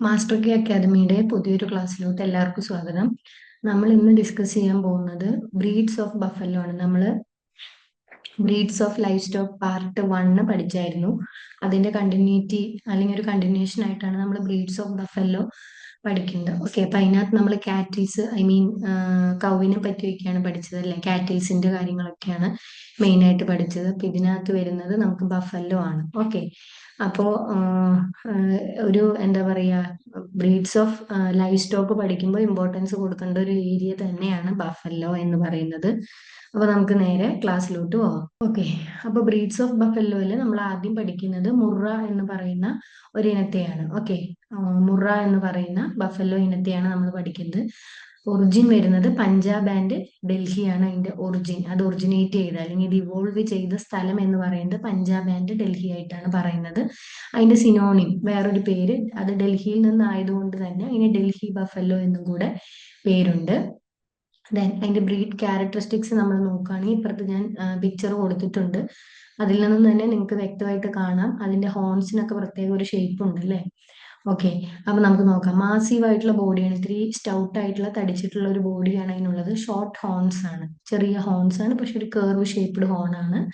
Master K അക്കാദമിയുടെ പുതിയൊരു ക്ലാസ്സിലോട്ട് എല്ലാവർക്കും സ്വാഗതം. നമ്മൾ ഇന്ന് ഡിസ്കസ് ചെയ്യാൻ പോകുന്നത് ബ്രീഡ്സ് ഓഫ് ബഫല്ലോ ആണ്. നമ്മൾ breeds of livestock part one പഠിച്ചായിരുന്നു. അതിന്റെ കണ്ടിന്യൂറ്റി അല്ലെങ്കിൽ ഒരു കണ്ടിന്യൂഷൻ ആയിട്ടാണ് നമ്മൾ ബ്രീഡ്സ് ഓഫ് ബഫല്ലോ പഠിക്കുന്നത്. ഓക്കെ അപ്പൊ അതിനകത്ത് നമ്മൾ കാറ്റിൽസ് ഐ മീൻ കൗവിനെ പറ്റിയൊക്കെയാണ് പഠിച്ചത് അല്ലെ? കാറ്റിൽസിന്റെ കാര്യങ്ങളൊക്കെയാണ് മെയിൻ ആയിട്ട് പഠിച്ചത്. അപ്പൊ ഇതിനകത്ത് വരുന്നത് നമുക്ക് ബഫല്ലോ ആണ്. ഓക്കെ അപ്പോ ഒരു എന്താ പറയാ ബ്രീഡ്സ് ഓഫ് ലൈഫ് സ്റ്റോക്ക് പഠിക്കുമ്പോൾ ഇമ്പോർട്ടൻസ് കൊടുക്കേണ്ട ഒരു ഏരിയ തന്നെയാണ് ബഫല്ലോ എന്ന് പറയുന്നത്. അപ്പൊ നമുക്ക് നേരെ ക്ലാസ്സിലോട്ട് പോവാം. ഓക്കെ അപ്പൊ ബ്രീഡ്സ് ഓഫ് ബഫല്ലോയിൽ നമ്മൾ ആദ്യം പഠിക്കുന്നത് മുറ എന്ന് പറയുന്ന ഒരു ഇനത്തെയാണ് ഓക്കെ മുറ എന്ന് പറയുന്ന ബഫല്ലോ ഇനത്തെയാണ് നമ്മൾ പഠിക്കുന്നത്. ഒറിജിൻ വരുന്നത് പഞ്ചാബ് ആൻഡ് ഡൽഹിയാണ് അതിന്റെ ഒറിജിൻ. അത് ഒറിജിനേറ്റ് ചെയ്ത അല്ലെങ്കിൽ ഇത് ഇവോൾവ് ചെയ്ത സ്ഥലം എന്ന് പറയുന്നത് പഞ്ചാബ് ആൻഡ് ഡൽഹി ആയിട്ടാണ് പറയുന്നത്. അതിന്റെ സിനോണിം വേറൊരു പേര് അത് ഡൽഹിയിൽ നിന്നായതുകൊണ്ട് തന്നെ അതിന് ഡൽഹി ബഫല്ലോ എന്നും കൂടെ പേരുണ്ട്. ദെൻ അതിന്റെ ബ്രീഡ് ക്യാരക്ടറിസ്റ്റിക്സ് നമ്മൾ നോക്കുകയാണെങ്കിൽ ഇപ്പുറത്ത് ഞാൻ പിക്ചർ കൊടുത്തിട്ടുണ്ട്. അതിൽ നിന്നും തന്നെ നിങ്ങൾക്ക് വ്യക്തമായിട്ട് കാണാം. അതിന്റെ ഹോൺസിനൊക്കെ പ്രത്യേക ഒരു ഷേപ്പ് ഉണ്ട് അല്ലേ? ഓക്കെ അപ്പൊ നമുക്ക് നോക്കാം. മാസീവ് ആയിട്ടുള്ള ബോഡിയാണ് ഇത്തിരി സ്റ്റൗട്ട് ആയിട്ടുള്ള തടിച്ചിട്ടുള്ള ഒരു ബോഡിയാണ് അതിനുള്ളത്. ഷോർട്ട് ഹോൺസ് ആണ്. ചെറിയ ഹോൺസ് ആണ് പക്ഷെ ഒരു കേർവ് ഷേപ്ഡ് ഹോൺ ആണ്.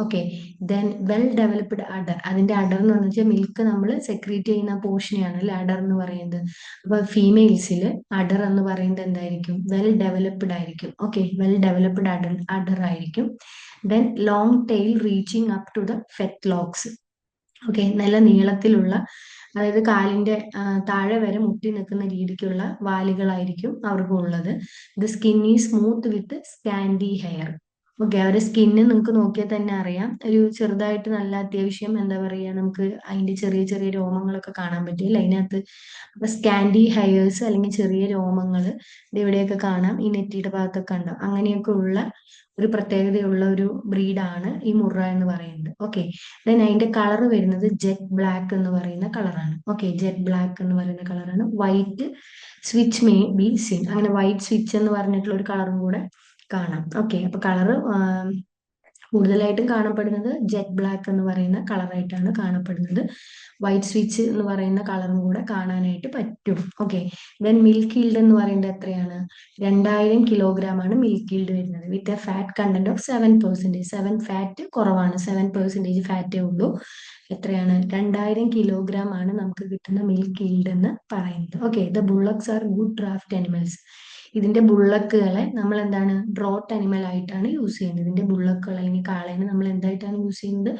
Okay then well developed udder അതിന്റെ അഡർ എന്ന് പറഞ്ഞാൽ മിൽക്ക് നമ്മൾ സെക്രീറ്റ് ചെയ്യുന്ന പോർഷനെയാണ് അല്ലെ? അഡർ എന്ന് പറയുന്നത്. അപ്പൊ ഫീമെയിൽസിൽ അഡർ എന്ന് പറയുന്നത് എന്തായിരിക്കും? വെൽ ഡെവലപ്ഡ് ആയിരിക്കും. Okay well developed udder udder ആയിരിക്കും. Then long tail reaching up to the fetlocks okay നല്ല നീളത്തിലുള്ള അതായത് കാലിന്റെ താഴെ വരെ മുട്ടി നിൽക്കുന്ന രീതിക്കുള്ള വാലുകളായിരിക്കും അവർക്കുള്ളത് the skin is smooth with scanty hair okay അവരുടെ സ്കിന്ന് നിങ്ങൾക്ക് നോക്കിയാൽ തന്നെ അറിയാം. ഒരു ചെറുതായിട്ട് നല്ല അത്യാവശ്യം എന്താ പറയുക നമുക്ക് അതിന്റെ ചെറിയ ചെറിയ രോമങ്ങളൊക്കെ കാണാൻ പറ്റും അല്ലെ? അതിനകത്ത് അപ്പൊ സ്കാൻഡി ഹയേഴ്സ് അല്ലെങ്കിൽ ചെറിയ രോമങ്ങൾ ഇവിടെയൊക്കെ കാണാം. ഈ നെറ്റിയുടെ ഭാഗത്തൊക്കെ ഉണ്ടാവും അങ്ങനെയൊക്കെ ഉള്ള ഒരു പ്രത്യേകതയുള്ള ഒരു ബ്രീഡാണ് ഈ മുറ എന്ന് പറയുന്നത്. ഓക്കെ ദെൻ അതിന്റെ കളർ വരുന്നത് ജെറ്റ് ബ്ലാക്ക് എന്ന് പറയുന്ന കളറാണ് ഓക്കെ ജെറ്റ് ബ്ലാക്ക് എന്ന് പറയുന്ന കളറാണ് white switch may be seen അങ്ങനെ വൈറ്റ് സ്വിച്ച് എന്ന് പറഞ്ഞിട്ടുള്ള ഒരു കളറും കൂടെ കാണാം. ഓക്കെ അപ്പൊ കളറ് കൂടുതലായിട്ടും കാണപ്പെടുന്നത് ജെറ്റ് ബ്ലാക്ക് എന്ന് പറയുന്ന കളറായിട്ടാണ് കാണപ്പെടുന്നത്. വൈറ്റ് സ്വിച്ച് എന്ന് പറയുന്ന കളറും കൂടെ കാണാനായിട്ട് പറ്റും. ഓക്കെ ദെൻ മിൽക്ക് ഈൽഡ് എന്ന് പറയുന്നത് എത്രയാണ്? രണ്ടായിരം കിലോഗ്രാം ആണ് മിൽക്ക് ഈൽഡ് വരുന്നത്. With a fat content of seven percentage seven fat കുറവാണ്. സെവൻ പെർസെന്റേജ് ഫാറ്റേ ഉള്ളൂ. എത്രയാണ്? രണ്ടായിരം കിലോഗ്രാം ആണ് നമുക്ക് കിട്ടുന്ന മിൽക്ക് ഈൽഡ് എന്ന് പറയുന്നത്. Okay the bullocks are good draught animals ഇതിന്റെ ബുള്ളക്കുകളെ നമ്മൾ എന്താണ് ഡ്രോട്ട് അനിമൽ ആയിട്ടാണ് യൂസ് ചെയ്യുന്നത്. ഇതിന്റെ ബുള്ളക്കുകൾ അല്ലെങ്കിൽ കാളേനെ നമ്മൾ എന്തായിട്ടാണ് യൂസ് ചെയ്യുന്നത്?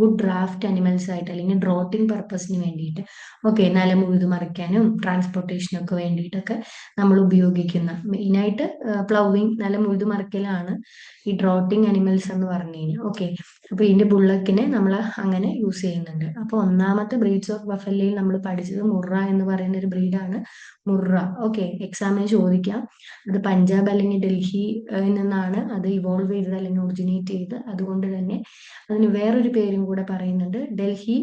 ഗുഡ് ഡ്രാഫ്റ്റ് അനിമൽസ് ആയിട്ട് അല്ലെങ്കിൽ ഡ്രോട്ടിങ് പർപ്പസിന് വേണ്ടിയിട്ട്. ഓക്കെ നിലം ഉഴുതു മറിക്കാനും ട്രാൻസ്പോർട്ടേഷനൊക്കെ വേണ്ടിയിട്ടൊക്കെ നമ്മൾ ഉപയോഗിക്കുന്ന മെയിനായിട്ട് പ്ലൗവിങ് നിലം ഉഴുതു മറിക്കലാണ് ഈ ഡ്രോട്ടിങ് അനിമൽസ് എന്ന് പറഞ്ഞു കഴിഞ്ഞാൽ. ഓക്കെ അപ്പൊ ഇതിന്റെ ബുള്ളക്കിനെ നമ്മൾ അങ്ങനെ യൂസ് ചെയ്യുന്നുണ്ട്. അപ്പൊ ഒന്നാമത്തെ ബ്രീഡ്സ് ഓഫ് ബഫല്ലയിൽ നമ്മൾ പഠിച്ചത് മുറ എന്ന് പറയുന്ന ഒരു ബ്രീഡാണ് മുറ. ഓക്കെ എക്സാമിന് ചോദിക്കാം. അത് പഞ്ചാബ് അല്ലെങ്കിൽ ഡൽഹി നിന്നാണ് അത് ഇവോൾവ് ചെയ്തത് അല്ലെങ്കിൽ ഒറിജിനേറ്റ് ചെയ്ത് അതുകൊണ്ട് തന്നെ അതിന് വേറൊരു പേരും കൂടെ പറയുന്നുണ്ട്. ഡൽഹി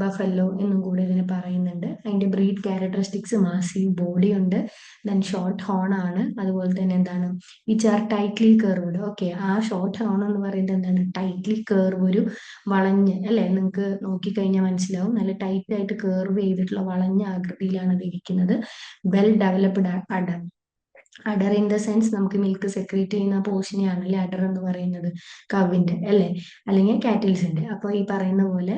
ബഫല്ലോ എന്നും കൂടെ ഇതിന് പറയുന്നുണ്ട്. അതിന്റെ ബ്രീഡ് ക്യാരക്ടറിസ്റ്റിക്സ് മാസീവ് ബോഡി ഉണ്ട്. ദെൻ ഷോർട്ട് ഹോൺ ആണ്. അതുപോലെ തന്നെ എന്താണ്? Which are tightly curved okay ആ ഷോർട്ട് ഹോൺ എന്ന് പറയുന്നത് എന്താണ്? ടൈറ്റ്ലി കേർവ് ഒരു വളഞ്ഞ് അല്ലെ? നിങ്ങൾക്ക് നോക്കിക്കഴിഞ്ഞാൽ മനസ്സിലാവും. നല്ല ടൈറ്റ് ആയിട്ട് കേർവ് ചെയ്തിട്ടുള്ള വളഞ്ഞ ആകൃതിയിലാണ് അത് ഇരിക്കുന്നത് well developed udder udder in the sense നമുക്ക് മിൽക്ക് സെക്രീറ്റ് ചെയ്യുന്ന പോർഷനെയാണ് അല്ലെ? അഡർ എന്ന് പറയുന്നത് കവിന്റെ അല്ലെ? അല്ലെങ്കിൽ കാറ്റിൽസിന്റെ അപ്പൊ ഈ പറയുന്ന പോലെ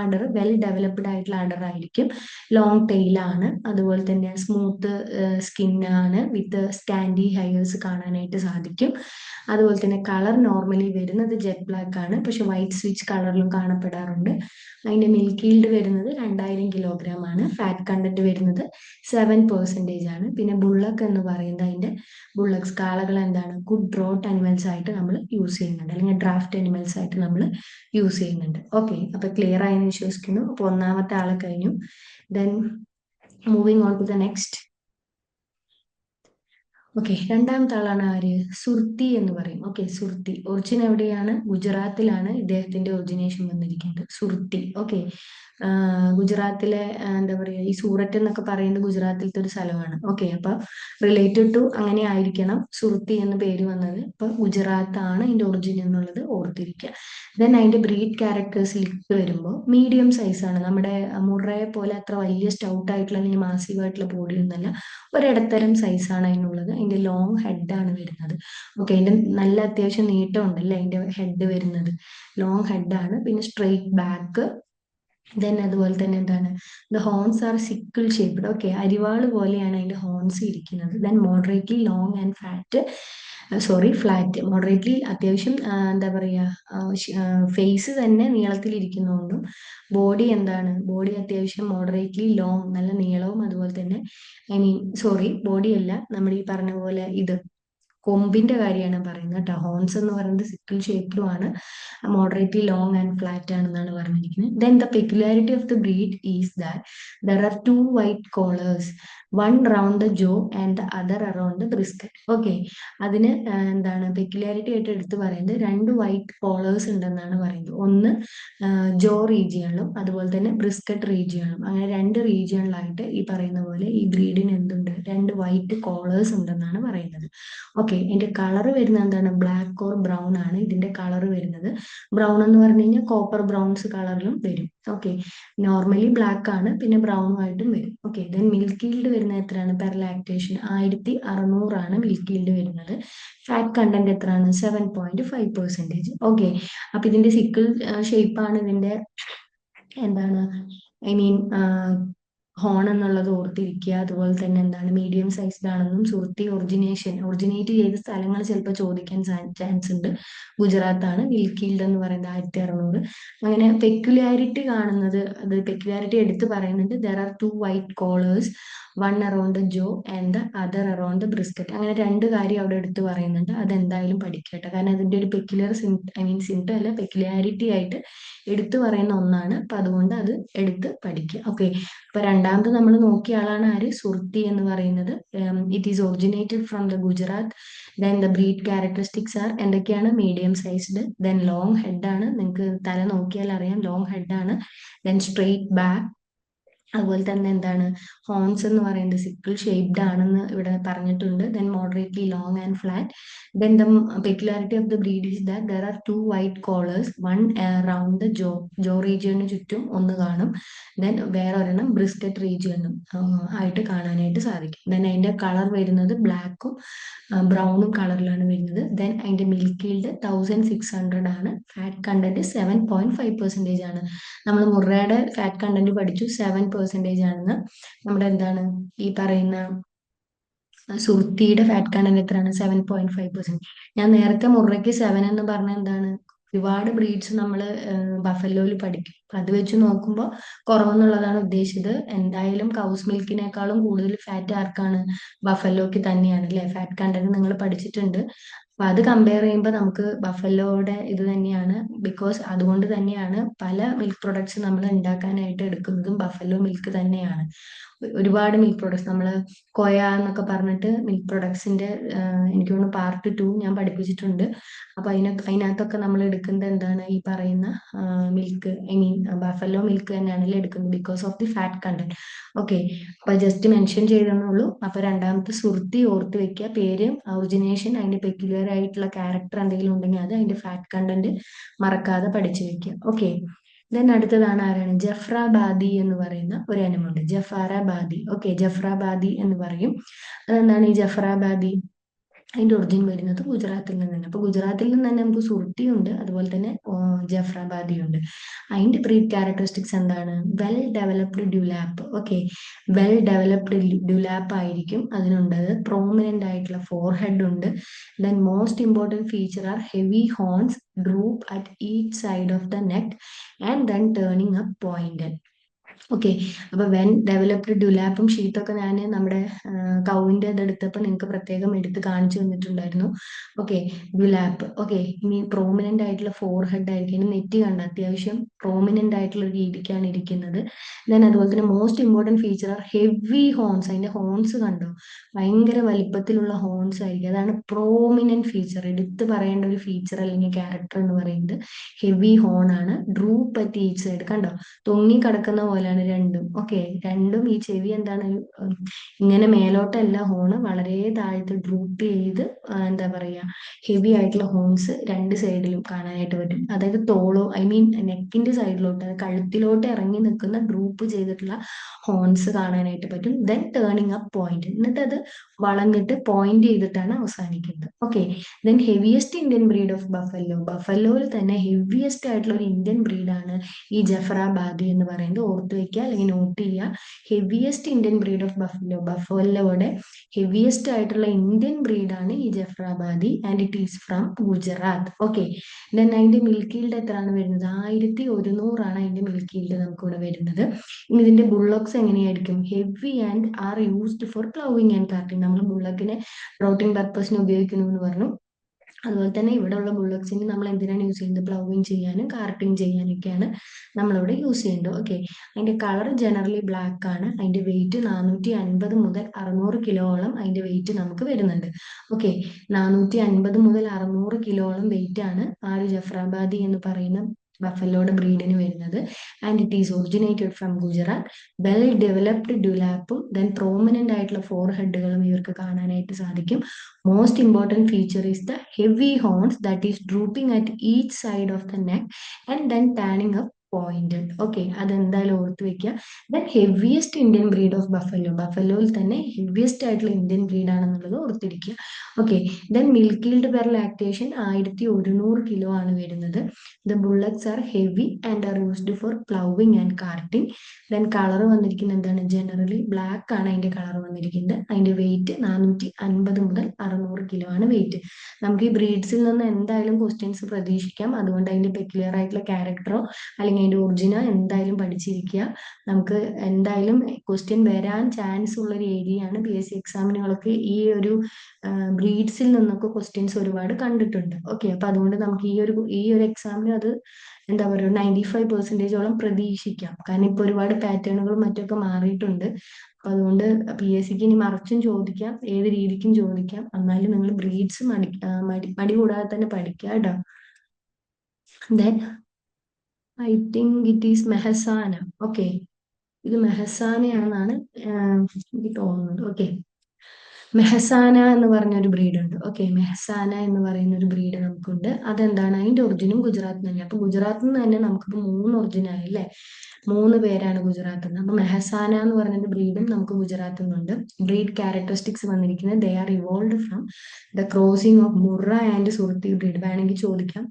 അഡർ വെൽ ഡെവലപ്ഡ് ആയിട്ടുള്ള അഡർ ആയിരിക്കും. ലോങ് ടെയിലാണ് അതുപോലെ തന്നെ സ്മൂത്ത് സ്കിന്നാണ് വിത്ത് സ്കാൻഡി ഹയേഴ്സ് കാണാനായിട്ട് സാധിക്കും. അതുപോലെ തന്നെ കളർ നോർമലി വരുന്നത് ജെറ്റ് ബ്ലാക്ക് ആണ്. പക്ഷെ വൈറ്റ് സ്വിച്ച് കളറിലും കാണപ്പെടാറുണ്ട്. അതിന്റെ മിൽക്ക് ഈൽഡ് വരുന്നത് രണ്ടായിരം കിലോഗ്രാം ആണ്. ഫാറ്റ് കണ്ടന്റ് വരുന്നത് സെവൻ പെർസെന്റേജ് ആണ്. പിന്നെ ബുള്ളക്ക് എന്ന് പറയുന്നത് അതിന്റെ ബുള്ളക്സ് കാളകൾ എന്താണ്? ഗുഡ് ഡ്രോട്ട് അനിമൽസ് ആയിട്ട് നമ്മൾ യൂസ് ചെയ്യുന്നുണ്ട്. അല്ലെങ്കിൽ ഡ്രാഫ്റ്റ് അനിമൽസ് ആയിട്ട് നമ്മൾ യൂസ് ചെയ്യുന്നുണ്ട്. ഓക്കെ അപ്പൊ ക്ലിയർ ആയെന്ന് വിശ്വസിക്കുന്നു. അപ്പൊ ഒന്നാമത്തെ ആളെ കഴിഞ്ഞു. Then moving on to the next okay രണ്ടാമത്തെ ആളാണ് ആര്? സുർത്തി എന്ന് പറയും. ഓക്കെ സുർത്തി. ഒറിജിൻ എവിടെയാണ്? ഗുജറാത്തിലാണ് ഇദ്ദേഹത്തിന്റെ ഒറിജിനേഷൻ വന്നിരിക്കുന്നത്. സുർത്തി. ഓക്കെ ഗുജറാത്തിലെ എന്താ പറയുക ഈ സൂററ്റ് എന്നൊക്കെ പറയുന്നത് ഗുജറാത്തിലത്തെ ഒരു സ്ഥലമാണ്. ഓക്കെ അപ്പൊ റിലേറ്റഡ് ടു അങ്ങനെ ആയിരിക്കണം. സുർത്തി എന്ന പേര് വന്നത്. അപ്പൊ ഗുജറാത്ത് ആണ് ഇതിന്റെ ഒറിജിൻ എന്നുള്ളത് ഓർത്തിരിക്കുക. ദെൻ അതിന്റെ ബ്രീഡ് ക്യാരക്ടേഴ്സിലേക്ക് വരുമ്പോൾ മീഡിയം സൈസ് ആണ്. നമ്മുടെ മുറയെ പോലെ അത്ര വലിയ സ്റ്റൗട്ട് ആയിട്ടുള്ള അല്ലെങ്കിൽ മാസീവായിട്ടുള്ള ബോഡി ഒന്നല്ല ഒരിടത്തരം സൈസ് ആണ് അതിനുള്ളത്. അതിന്റെ ലോങ് ആണ് വരുന്നത്. ഓക്കെ അതിന്റെ നല്ല അത്യാവശ്യം നീട്ടം ഉണ്ടല്ലേ അതിന്റെ ഹെഡ് വരുന്നത്. ലോങ് ആണ്. പിന്നെ സ്ട്രെയിറ്റ് ബാക്ക് ദെൻ അതുപോലെ തന്നെ എന്താണ്? The horns are sickle shaped okay അരിവാൾ പോലെയാണ് അതിന്റെ ഹോൺസ് ഇരിക്കുന്നത്. Then moderately long and fat sorry flat moderately അത്യാവശ്യം എന്താ പറയുക ഫേസ് തന്നെ നീളത്തിൽ ഇരിക്കുന്നതുകൊണ്ടും ബോഡി എന്താണ്? ബോഡി അത്യാവശ്യം മോഡറേറ്റ്ലി ലോങ് നല്ല നീളവും അതുപോലെ തന്നെ ഐ മീൻ സോറി ബോഡി അല്ല നമ്മൾ ഈ പറഞ്ഞ പോലെ ഇത്. കൊമ്പിന്റെ കാര്യമാണ് പറയുന്നത് കേട്ടോ. ഹോൺസ് എന്ന് പറയുന്നത് സിക്കിൾ ഷേപ്പിലുമാണ് മോഡറേറ്റ്ലി ലോങ് ആൻഡ് ഫ്ലാറ്റ് ആണെന്നാണ് പറഞ്ഞിരിക്കുന്നത്. Then the peculiarity of the breed is that there are two white collars. One round the jaw and the other around the brisket. Okay. അതിന് എന്താണ് പെക്യുലാരിറ്റി ആയിട്ട് എടുത്തു പറയുന്നത് രണ്ട് വൈറ്റ് കോളേഴ്സ് ഉണ്ടെന്നാണ് പറയുന്നത്. ഒന്ന് ജോ റീജിയണിലും അതുപോലെ തന്നെ ബ്രിസ്കറ്റ് റീജിയണിലും. അങ്ങനെ രണ്ട് റീജിയണിലായിട്ട് ഈ പറയുന്ന പോലെ ഈ ബ്രീഡിന് എന്തുണ്ട്? രണ്ട് വൈറ്റ് കോളേഴ്സ് ഉണ്ടെന്നാണ് പറയുന്നത്. ഓക്കെ. ഇതിന്റെ കളർ വരുന്നത് എന്താണ്? ബ്ലാക്ക് ഓർ ബ്രൗൺ ആണ് ഇതിന്റെ കളർ വരുന്നത്. ബ്രൗൺ എന്ന് പറഞ്ഞു കഴിഞ്ഞാൽ കോപ്പർ ബ്രൗൺസ് കളറിലും വരും. ഓക്കെ നോർമലി ബ്ലാക്ക് ആണ് പിന്നെ ബ്രൗണുമായിട്ടും വരും. ഓക്കെ ദെൻ മിൽക്ക് ഈൽഡ് വരുന്ന എത്രയാണ്? പെർ ലാക്ടേഷൻ ആയിരത്തി അറുന്നൂറാണ് മിൽക്ക് ഈൽഡ് വരുന്നത്. ഫാറ്റ് കണ്ടന്റ് എത്രയാണ്? Seven point five percentage okay അപ്പൊ ഇതിന്റെ സിക്കിൾ ഷേപ്പാണ് ഇതിന്റെ എന്താണ്? ഐ മീൻ ഹോൺ എന്നുള്ളത് ഓർത്തിരിക്കുക. അതുപോലെ തന്നെ എന്താണ് മീഡിയം സൈസ്ഡ് ആണെന്നും സുഹൃത്തി ഒറിജിനേഷൻ ഒറിജിനേറ്റ് ചെയ്ത സ്ഥലങ്ങൾ ചിലപ്പോൾ ചോദിക്കാൻ ചാൻസ് ഉണ്ട്. ഗുജറാത്ത് ആണ് വിൽക്കീൽഡ് എന്ന് പറയുന്നത് ആയിരത്തി അറുന്നൂറ് അങ്ങനെ പെക്യുലാരിറ്റി കാണുന്നത് അത് പെക്യുലാരിറ്റി എടുത്ത് പറയുന്നുണ്ട്. There are two white collars one around jaw and the other around brisket അങ്ങനെ രണ്ട് കാര്യം അവിടെ എടുത്ത് പറയുന്നുണ്ട്. അതെന്തായാലും പഠിക്കട്ടെ കാരണം അതിന്റെ ഒരു peculiar sym I mean symptom അല്ല പെക്യുലാരിറ്റി ആയിട്ട് എടുത്തു പറയുന്ന ഒന്നാണ്. അപ്പൊ അതുകൊണ്ട് അത് എടുത്ത് പഠിക്കുക ഓക്കെ അപ്പൊ രണ്ടാമത് നമ്മൾ നോക്കിയ ആളാണ് ആര്? സുർത്തി എന്ന് പറയുന്നത്. It is originated from the Gujarat then the breed characteristics are എന്തൊക്കെയാണ്? Medium sized then long head ആണ്. നിങ്ങൾക്ക് തല നോക്കിയാൽ അറിയാം. ലോങ് ഹെഡ് ആണ്. ദെൻ സ്ട്രെയിറ്റ് ബാക്ക് അതുപോലെ തന്നെ എന്താണ് ഹോൺസ് എന്ന് പറയുന്നത് സിക്കിൾ ഷേപ്ഡ് ആണെന്ന് ഇവിടെ പറഞ്ഞിട്ടുണ്ട്. Then moderately long and flat then the peculiarity of the breed is that there are two white collars one round the jaw jaw റീജിയന് ചുറ്റും ഒന്ന് കാണും. ദെൻ വേറെ ഒരെണ്ണം ബ്രിസ്കറ്റ് റീജിയനും ആയിട്ട് കാണാനായിട്ട് സാധിക്കും. ദെൻ അതിന്റെ കളർ വരുന്നത് ബ്ലാക്കും ബ്രൗണും കളറിലാണ് വരുന്നത്. ദെൻ അതിന്റെ milk yield thousand six hundred ആണ്. Fat content seven point five percentage ആണ്. നമ്മൾ മുറയുടെ ഫാറ്റ് കണ്ടന്റ് പഠിച്ചു സെവൻ പെർസെന്റേജ് ആണെന്ന് നമ്മുടെ എന്താണ് ഈ പറയുന്ന സുർത്തിയുടെ ഫാറ്റ് കണ്ടന്റ് എത്രയാണ്? സെവൻ പോയിന്റ് ഫൈവ് പെർസെന്റ് ഞാൻ നേരത്തെ മുറയ്ക്ക് സെവൻ എന്ന് പറഞ്ഞ എന്താണ്? ഒരുപാട് ബ്രീഡ്സ് നമ്മൾ ബഫലോയിൽ പഠിക്കും. അപ്പൊ അത് വെച്ച് നോക്കുമ്പോൾ കുറവെന്നുള്ളതാണ് ഉദ്ദേശിച്ചത്. എന്തായാലും കൗസ് മിൽക്കിനേക്കാളും കൂടുതൽ ഫാറ്റ് ആർക്കാണ് ബഫലോക്ക് തന്നെയാണ് അല്ലെ? ഫാറ്റ് കണ്ടന്റ് നിങ്ങൾ പഠിച്ചിട്ടുണ്ട്. അപ്പൊ അത് കമ്പയർ ചെയ്യുമ്പോൾ നമുക്ക് ബഫലോയുടെ ഇത് തന്നെയാണ്. ബിക്കോസ് അതുകൊണ്ട് തന്നെയാണ് പല മിൽക്ക് പ്രൊഡക്ട്സ് നമ്മൾ ഉണ്ടാക്കാനായിട്ട് എടുക്കുന്നതും ബഫലോ മിൽക്ക് തന്നെയാണ്. ഒരുപാട് മിൽക്ക് പ്രൊഡക്ട്സ് നമ്മൾ കൊയ എന്നൊക്കെ പറഞ്ഞിട്ട് മിൽക്ക് പ്രൊഡക്ട്സിന്റെ എനിക്ക് തോന്നുന്നു പാർട്ട് ടു ഞാൻ പഠിപ്പിച്ചിട്ടുണ്ട്. അപ്പൊ അതിന അതിനകത്തൊക്കെ നമ്മൾ എടുക്കുന്നത് എന്താണ് ഈ പറയുന്ന milk I mean buffalo milk തന്നെയാണല്ലോ എടുക്കുന്നത് because of the fat content okay അപ്പൊ ജസ്റ്റ് മെൻഷൻ ചെയ്തെന്നുള്ളൂ. അപ്പൊ രണ്ടാമത്തെ സുഹൃത്തി ഓർത്ത് വെക്കുക. പേര് ഒറിജിനേഷൻ അതിന്റെ പെക്യുലർ ആയിട്ടുള്ള ക്യാരക്ടർ എന്തെങ്കിലും ഉണ്ടെങ്കിൽ അത് അതിന്റെ ഫാറ്റ് കണ്ടന്റ് മറക്കാതെ പഠിച്ചു വെക്കുക. ഓക്കെ ദെൻ അടുത്തതാണ് ആരാണ്? ജഫ്രാബാദി എന്ന് പറയുന്ന ഒരു അനിമുണ്ട് ജഫാറാബാദി ഓക്കെ ജഫ്രാബാദി എന്ന് പറയും. അതെന്താണ് ഈ ജഫ്രാബാദി? അതിന്റെ ഒറിജിൻ വരുന്നത് ഗുജറാത്തിൽ നിന്ന് തന്നെ അപ്പൊ ഗുജറാത്തിൽ നിന്ന് തന്നെ നമുക്ക് സുർട്ടി ഉണ്ട്. അതുപോലെ തന്നെ ജഫ്രാബാദി ഉണ്ട്. അതിന്റെ ബ്രീഡ് ക്യാരക്ടറിസ്റ്റിക്സ് എന്താണ്? Well developed dewlap okay well developed dewlap ആയിരിക്കും അതിനുണ്ടത് പ്രോമിനന്റ് ആയിട്ടുള്ള ഫോർ ഹെഡ് ഉണ്ട്. Then most important feature are heavy horns droop at each side of the neck and then turning up pointed. Okay അപ്പൊ well developed ഡുലാപ്പും ഷീറ്റൊക്കെ ഞാൻ നമ്മുടെ കൗവിന്റെ ഇതെടുത്തപ്പോൾ നിങ്ങൾക്ക് പ്രത്യേകം എടുത്ത് കാണിച്ചു തന്നിട്ടുണ്ടായിരുന്നു. ഓക്കെ ഡുലാപ്പ് ഓക്കെ ഇനി പ്രോമിനന്റ് ആയിട്ടുള്ള ഫോർ ഹെഡ് ആയിരിക്കും നെറ്റി കണ്ട? അത്യാവശ്യം പ്രോമിനന്റ് ആയിട്ടുള്ള രീതിക്കാണ് ഇരിക്കുന്നത്. ദെൻ അതുപോലെ തന്നെ most important feature are heavy horns അതിന്റെ ഹോൺസ് കണ്ടോ? ഭയങ്കര വലിപ്പത്തിലുള്ള ഹോൺസ് ആയിരിക്കും. അതാണ് പ്രോമിനന്റ് ഫീച്ചർ എടുത്ത് പറയേണ്ട ഒരു ഫീച്ചർ അല്ലെങ്കിൽ ക്യാരക്ടർ എന്ന് പറയുന്നത് ഹെവി ഹോൺ ആണ്. ഡ്രൂപ്പ് അറ്റ് ഈച്ച് സൈഡ് കണ്ടോ? തൊങ്ങി കിടക്കുന്ന പോലെയാണ് രണ്ടും. ഓക്കെ രണ്ടും ഈ ചെവി എന്താണ്? ഇങ്ങനെ മേലോട്ടല്ല ഹോണ് വളരെ താഴത്ത് ഡ്രൂപ്പ് ചെയ്ത് എന്താ പറയാ ഹെവി ആയിട്ടുള്ള ഹോൺസ് രണ്ട് സൈഡിലും കാണാനായിട്ട് പറ്റും. അതായത് തോളോ ഐ മീൻ നെക്കിന്റെ സൈഡിലോട്ട് കഴുത്തിലോട്ട് ഇറങ്ങി നിൽക്കുന്ന ഡ്രൂപ്പ് ചെയ്തിട്ടുള്ള ഹോൺസ് കാണാനായിട്ട് പറ്റും. ദെൻ ടേണിങ് അപ്പ് പോയിന്റ് എന്നിട്ട് അത് വളഞ്ഞിട്ട് പോയിന്റ് ചെയ്തിട്ടാണ് അവസാനിക്കുന്നത്. Okay then heaviest Indian breed of buffalo ബഫല്ലോയിൽ തന്നെ ഹെവിയസ്റ്റ് ആയിട്ടുള്ള ഒരു ഇന്ത്യൻ ബ്രീഡാണ് ഈ ജഫറാബാദി എന്ന് പറയുന്നത്. ഓർത്ത് വെക്കുക അല്ലെങ്കിൽ നോട്ട് ചെയ്യുക. Heaviest Indian breed of buffalo ബഫല്ലോയുടെ heaviest ആയിട്ടുള്ള ഇന്ത്യൻ ബ്രീഡാണ് ഈ Jafarabadi and it is from Gujarat okay then അതിന്റെ മിൽക്ക് ഈൽഡ് എത്രയാണ് വരുന്നത്? ആയിരത്തി ഒരുന്നൂറാണ് അതിന്റെ മിൽക്ക് ഈൽഡ് നമുക്കിവിടെ വരുന്നത്. ഇതിന്റെ ബുള്ളോക്സ് എങ്ങനെയായിരിക്കും? Heavy and are used for ploughing and carting നമ്മൾ ബുള്ളക്കിനെ റോട്ടിംഗ് പർപ്പസിന് ഉപയോഗിക്കുന്നു എന്ന് പറഞ്ഞു. അതുപോലെ തന്നെ ഇവിടെയുള്ള ബുള്ളക്സിന് നമ്മൾ എന്തിനാണ് യൂസ് ചെയ്യുന്നത്? പ്ലൗവിങ് ചെയ്യാനും കാർട്ടിങ് ചെയ്യാനൊക്കെയാണ് നമ്മളിവിടെ യൂസ് ചെയ്യുന്നത്. ഓക്കെ അതിന്റെ കളർ ജനറലി ബ്ലാക്ക് ആണ്. അതിന്റെ വെയിറ്റ് നാനൂറ്റി അൻപത് മുതൽ അറുന്നൂറ് കിലോളം അതിന്റെ വെയിറ്റ് നമുക്ക് വരുന്നുണ്ട്. ഓക്കെ നാനൂറ്റി അൻപത് മുതൽ അറുന്നൂറ് കിലോളം വെയിറ്റ് ആണ് ആ ഒരു ജഫ്രാബാദി എന്ന് പറയുന്ന ബഫലോയുടെ ബ്രീഡിന് വരുന്നത്. And it is originated from Gujarat well developed ഡുലാപ്പും then prominent ആയിട്ടുള്ള ഫോർ ഹെഡുകളും ഇവർക്ക് കാണാനായിട്ട് സാധിക്കും. Most important feature is the heavy horns that is drooping at each side of the neck and then turning up pointed okay അതെന്തായാലും ഓർത്ത് വെക്കുക then heaviest Indian breed of buffalo ബഫലോയിൽ തന്നെ heaviest ആയിട്ടുള്ള ഇന്ത്യൻ ബ്രീഡ് ആണെന്നുള്ളത് ഓർത്തിരിക്കുക okay then milk yield per lactation ആയിരത്തി ഒരുന്നൂറ് kilo ആണ് വരുന്നത്. The bullocks are heavy and are used for ploughing and carting then colour വന്നിരിക്കുന്നത് എന്താണ്? ജനറലി ബ്ലാക്ക് ആണ് അതിന്റെ കളർ വന്നിരിക്കുന്നത്. അതിന്റെ വെയിറ്റ് നാനൂറ്റി അൻപത് മുതൽ അറുന്നൂറ് കിലോ ആണ് വെയിറ്റ് നമുക്ക് ഈ ബ്രീഡ്സിൽ നിന്ന് എന്തായാലും ക്വസ്റ്റ്യൻസ് പ്രതീക്ഷിക്കാം. അതുകൊണ്ട് അതിന്റെ പെക്യുലർ ആയിട്ടുള്ള ക്യാരക്ടറോ അല്ലെങ്കിൽ അതിന്റെ ഒറിജിന എന്തായാലും പഠിച്ചിരിക്കുക നമുക്ക് എന്തായാലും ക്വസ്റ്റ്യൻ വരാൻ ചാൻസ് ഉള്ള ഒരു ഏരിയയാണ് പി എസ് സി എക്സാമിനുകളൊക്കെ ഈ ഒരു ബ്രീഡ്സിൽ നിന്നൊക്കെ ക്വസ്റ്റ്യൻസ് ഒരുപാട് കണ്ടിട്ടുണ്ട്. ഓക്കെ അപ്പൊ അതുകൊണ്ട് നമുക്ക് ഈ ഒരു ഈ ഒരു എക്സാമിന് അത് എന്താ പറയുക നയന്റി ഫൈവ് പെർസെന്റേജോളം പ്രതീക്ഷിക്കാം. കാരണം ഇപ്പൊ ഒരുപാട് പാറ്റേണുകളും മറ്റൊക്കെ മാറിയിട്ടുണ്ട്. അപ്പൊ അതുകൊണ്ട് പി എസ് സിക്ക് ഇനി മറിച്ചും ചോദിക്കാം. ഏത് രീതിക്കും ചോദിക്കാം. എന്നാലും നിങ്ങൾ ബ്രീഡ്സ് മടി മടി കൂടാതെ തന്നെ പഠിക്കുക കേട്ടോ. Then I think it is Mehsana okay ഇത് മെഹസാനയാണെന്നാണ് എനിക്ക് തോന്നുന്നത്. ഓക്കെ മെഹസാന എന്ന് പറഞ്ഞ ഒരു ബ്രീഡ് ഉണ്ട് ഓക്കെ മെഹസാന എന്ന് പറയുന്ന ഒരു ബ്രീഡ് നമുക്കുണ്ട്. അതെന്താണ്? അതിന്റെ ഒറിജിനും ഗുജറാത്തിൽ തന്നെ അപ്പൊ ഗുജറാത്തിൽ നിന്ന് തന്നെ നമുക്കിപ്പോ മൂന്ന് ഒറിജിനായി അല്ലെ? മൂന്ന് പേരാണ് ഗുജറാത്തിൽ നിന്ന്. അപ്പൊ മെഹസാന എന്ന് പറഞ്ഞ ബ്രീഡും നമുക്ക് ഗുജറാത്തിൽ നിന്നുണ്ട്. ബ്രീഡ് ക്യാരക്ടറിസ്റ്റിക്സ് വന്നിരിക്കുന്നത് they are evolve from the crossing of Murrah and Surti breed വേണമെങ്കിൽ ചോദിക്കാം.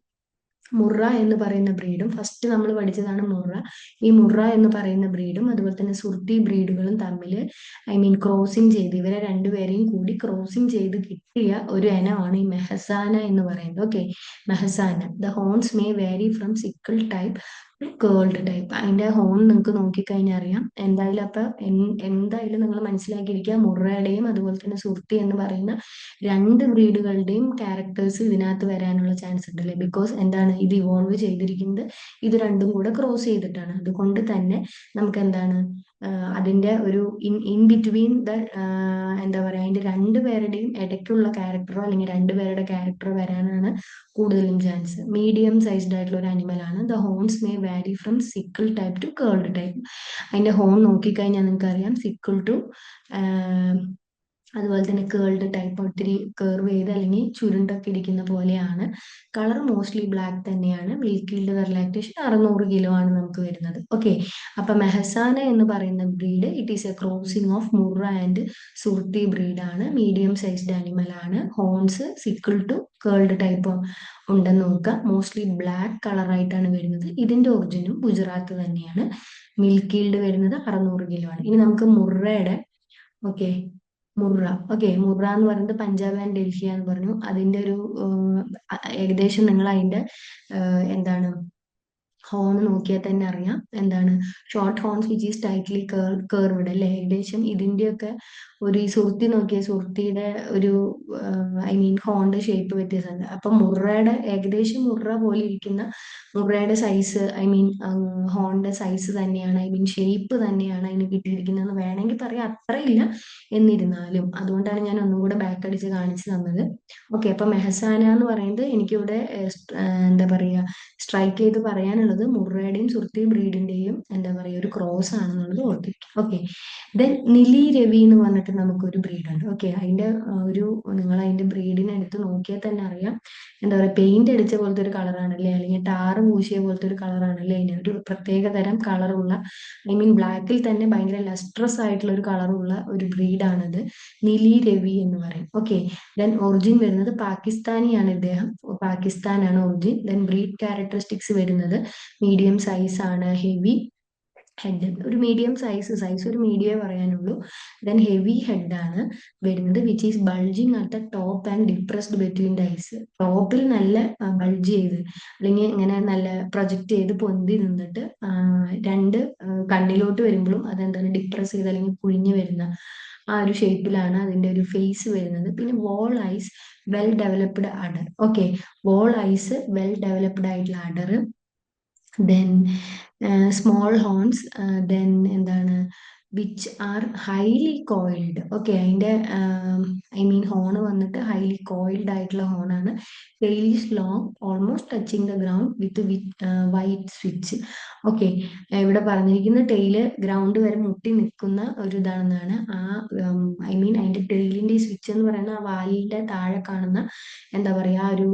മുറ എന്ന് പറയുന്ന ബ്രീഡും ഫസ്റ്റ് നമ്മൾ പഠിച്ചതാണ് മുറ. ഈ മുറ എന്ന് പറയുന്ന ബ്രീഡും അതുപോലെ തന്നെ സുർത്തി ബ്രീഡുകളും തമ്മിൽ ഐ മീൻ ക്രോസിംഗ് ചെയ്ത് ഇവരെ രണ്ടുപേരെയും കൂടി ക്രോസിംഗ് ചെയ്ത് കിട്ടിയ ഒരു ഇനമാണ് ഈ മെഹസാന എന്ന് പറയുന്നത്. Okay Mehsana. The horns may vary from sickle type curled type. അതിന്റെ ഹോൺ നിങ്ങൾക്ക് നോക്കിക്കഴിഞ്ഞാൽ അറിയാം. എന്തായാലും അപ്പൊ എന്തായാലും നിങ്ങൾ മനസ്സിലാക്കിയിരിക്കുക മുറയുടെയും അതുപോലെ തന്നെ സുർത്തി എന്ന് പറയുന്ന രണ്ട് ബ്രീഡുകളുടെയും ക്യാരക്ടേഴ്സ് ഇതിനകത്ത് വരാനുള്ള ചാൻസ് ഉണ്ട് അല്ലേ? ബിക്കോസ് എന്താണ് ഇത് ഇവോൾവ് ചെയ്തിരിക്കുന്നത് ഇത് രണ്ടും കൂടെ ക്രോസ് ചെയ്തിട്ടാണ്. അതുകൊണ്ട് തന്നെ നമുക്ക് എന്താണ് അതിന്റെ ഒരു ഇൻ ഇൻ ബിറ്റ്വീൻ ദ എന്താ പറയാ അതിന്റെ രണ്ടു പേരുടെയും ഇടയ്ക്കുള്ള ക്യാരക്ടറോ അല്ലെങ്കിൽ രണ്ടുപേരുടെ ക്യാരക്ടറോ വരാനാണ് കൂടുതലും ചാൻസ് മീഡിയം സൈസ്ഡ് ആയിട്ടുള്ള ഒരു അനിമലാണ് the horns may vary from sickle type to curled type അതിന്റെ ഹോൺ നോക്കിക്കഴിഞ്ഞാൽ നിങ്ങൾക്ക് അറിയാം സിക്കിൾ ടു അതുപോലെ തന്നെ കേൾഡ് ടൈപ്പ് ഒത്തിരി കേർവ് ചെയ്ത് അല്ലെങ്കിൽ ചുരുണ്ടൊക്കെ ഇരിക്കുന്ന പോലെയാണ്. കളർ മോസ്റ്റ്ലി ബ്ലാക്ക് തന്നെയാണ്. Milk milk yield per lactation അറുന്നൂറ് കിലോ ആണ് നമുക്ക് വരുന്നത്. ഓക്കെ അപ്പൊ മെഹസാന എന്ന് പറയുന്ന breed it is a crossing of Murrah and Surti breed ആണ്. മീഡിയം സൈസ്ഡ് ആനിമൽ ആണ്. Horns sickle to curled type ഉണ്ടെന്ന് നോക്കുക. മോസ്റ്റ്ലി ബ്ലാക്ക് കളർ ആയിട്ടാണ് വരുന്നത്. ഇതിന്റെ ഒറിജിനും ഗുജറാത്ത് തന്നെയാണ്. മിൽക്ക് മിൽക്കിൽഡ് വരുന്നത് അറുന്നൂറ് കിലോ ആണ്. ഇനി നമുക്ക് മുറയുടെ ഓക്കെ മുറ. ഓക്കെ മുറ എന്ന് പറയുന്നത് പഞ്ചാബ് ആൻഡ് ഡൽഹി എന്ന് പറഞ്ഞു. അതിന്റെ ഒരു ഏകദേശം നിങ്ങൾ അതിന്റെ എന്താണ് ഹോൺ നോക്കിയാൽ തന്നെ അറിയാം. എന്താണ് short horns which is tightly curved അല്ലെ? ഏകദേശം ഇതിന്റെയൊക്കെ ഒരു ഈ സുഹൃത്തി നോക്കിയ സുഹൃത്തിയുടെ ഒരു ഐ മീൻ ഹോണിന്റെ ഷേപ്പ് വ്യത്യാസമുണ്ട്. അപ്പൊ മുറയുടെ ഏകദേശം മുറ പോലെ ഇരിക്കുന്ന മുറയുടെ സൈസ് ഐ മീൻ ഹോണിന്റെ സൈസ് തന്നെയാണ് ഐ മീൻ ഷേപ്പ് തന്നെയാണ് അതിന് കിട്ടിയിരിക്കുന്നതെന്ന് വേണമെങ്കിൽ പറയാം. അത്രയില്ല എന്നിരുന്നാലും. അതുകൊണ്ടാണ് ഞാൻ ഒന്നും കൂടെ ബാക്ക് അടിച്ച് കാണിച്ചു തന്നത്. ഓക്കെ അപ്പൊ മെഹസാന എന്ന് പറയുന്നത് എനിക്കിവിടെ എന്താ പറയുക സ്ട്രൈക്ക് ചെയ്ത് പറയാനുള്ളത് മുറയുടെയും സുഹൃത്തി ബ്രീഡിന്റെയും എന്താ പറയുക ഒരു ക്രോസ് ആണെന്നുള്ളത് ഓർത്തിരിക്കും ഓക്കെ ദെൻ നിലി രവി എന്ന് പറഞ്ഞിട്ട് നമുക്കൊരു ബ്രീഡ് ഉണ്ട്. ഓക്കെ അതിന്റെ ഒരു നിങ്ങൾ അതിന്റെ ബ്രീഡിനെ എടുത്ത് നോക്കിയാൽ തന്നെ അറിയാം. എന്താ പറയുക പെയിന്റ് അടിച്ച പോലത്തെ ഒരു കളറാണല്ലേ അല്ലെങ്കിൽ ടാറ് മൂശിയ പോലത്തെ ഒരു കളറാണല്ലേ അതിന് ഒരു പ്രത്യേക തരം കളറുള്ള ഐ മീൻ ബ്ലാക്കിൽ തന്നെ ഭയങ്കര ലസ്ട്രസ് ആയിട്ടുള്ള ഒരു കളറുള്ള ഒരു ബ്രീഡാണിത് നിലി രവി എന്ന് പറയും. ഓക്കെ ദെൻ ഒറിജിൻ വരുന്നത് പാകിസ്ഥാനിയാണ് ഇദ്ദേഹം. പാകിസ്ഥാനാണ് ഒറിജിൻ ദെൻ ബ്രീഡ് ക്യാരക്ടറിസ്റ്റിക്സ് വരുന്നത് മീഡിയം സൈസ് ആണ് ഹെവി ഹെഡ് ഒരു മീഡിയം സൈസ് സൈസ് ഒരു മീഡിയമേ പറയാനുള്ളൂ. ദെൻ ഹെവി ഹെഡാണ് വരുന്നത് which is bulging at the top and depressed between the eyes ടോപ്പിൽ നല്ല ബൾജ് ചെയ്ത് അല്ലെങ്കിൽ ഇങ്ങനെ നല്ല പ്രൊജക്റ്റ് ചെയ്ത് പൊന്തി നിന്നിട്ട് രണ്ട് കണ്ണിലോട്ട് വരുമ്പോഴും അതെന്താണ് ഡിപ്രസ് ചെയ്ത് അല്ലെങ്കിൽ കുഴിഞ്ഞു വരുന്ന ആ ഒരു ഷേപ്പിലാണ് അതിന്റെ ഒരു ഫേസ് വരുന്നത്. പിന്നെ wall eyes well developed udder okay wall eyes well developed ആയിട്ടുള്ള udder then small horns then എന്താണ് which are highly coiled okay അതിന്റെ ഐ മീൻ ഹോൺ വന്നിട്ട് ഹൈലി കോയിൽഡ് ആയിട്ടുള്ള ഹോണാണ് tail is long almost touching the ground with with white switch okay ഇവിടെ പറഞ്ഞിരിക്കുന്ന tail ground വരെ മുട്ടി നിൽക്കുന്ന ഒരു ഇതാണെന്നാണ് ആ ഐ മീൻ അതിന്റെ ടെയിലിന്റെ സ്വിച്ച് എന്ന് പറയുന്ന ആ വാലിന്റെ താഴെ കാണുന്ന എന്താ പറയുക ആ ഒരു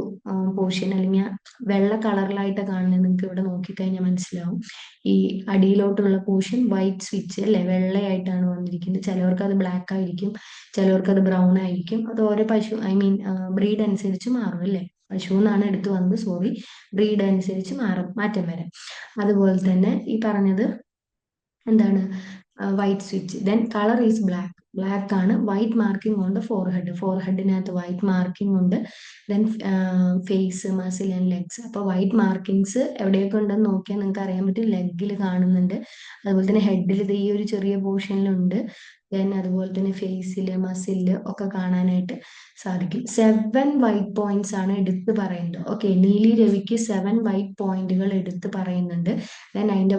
പോർഷൻ അല്ലെങ്കിൽ വെള്ള കളറിലായിട്ട് കാണുന്നത് നിങ്ങൾക്ക് ഇവിടെ നോക്കിക്കഴിഞ്ഞാൽ മനസ്സിലാവും. ഈ അടിയിലോട്ടുള്ള പോർഷൻ വൈറ്റ് സ്വിച്ച് അല്ലെ വെള്ളയായിട്ടാണ് വന്നിരിക്കുന്നത്. ചിലവർക്ക് അത് ബ്ലാക്ക് ആയിരിക്കും ചിലവർക്ക് അത് ബ്രൗൺ ആയിരിക്കും. അത് ഓരോ പശു ഐ മീൻ ബ്രീഡ് അനുസരിച്ച് മാറും അല്ലേ? പശു എന്നാണ് എടുത്തു വന്നത്. സോറി ബ്രീഡ് അനുസരിച്ച് മാറും. മാറ്റം വരാം. അതുപോലെ തന്നെ ഈ പറഞ്ഞത് എന്താണ്? White switch then colour is black black ആണ്. വൈറ്റ് മാർക്കിംഗ് ഉണ്ട് ഫോർ ഹെഡ് ഫോർ ഹെഡിനകത്ത് വൈറ്റ് മാർക്കിംഗ് ഉണ്ട് then face muzzle and legs അപ്പോൾ വൈറ്റ് മാർക്കിങ്സ് എവിടെയൊക്കെ ഉണ്ടെന്ന് നോക്കിയാൽ നിങ്ങൾക്ക് അറിയാൻ പറ്റും ലെഗിൽ കാണുന്നുണ്ട്. അതുപോലെ തന്നെ ഹെഡിൽ ഇത് ഈ ഒരു ചെറിയ പോർഷനിലുണ്ട് ദെൻ അതുപോലെ തന്നെ ഫേസിൽ മസിൽ ഒക്കെ കാണാനായിട്ട് സാധിക്കും. സെവൻ വൈറ്റ് പോയിന്റ്സ് ആണ് എടുത്ത് പറയുന്നത്. ഓക്കെ നീലി രവിക്ക് സെവൻ വൈറ്റ് പോയിന്റുകൾ എടുത്ത് പറയുന്നുണ്ട്. ദെൻ അതിന്റെ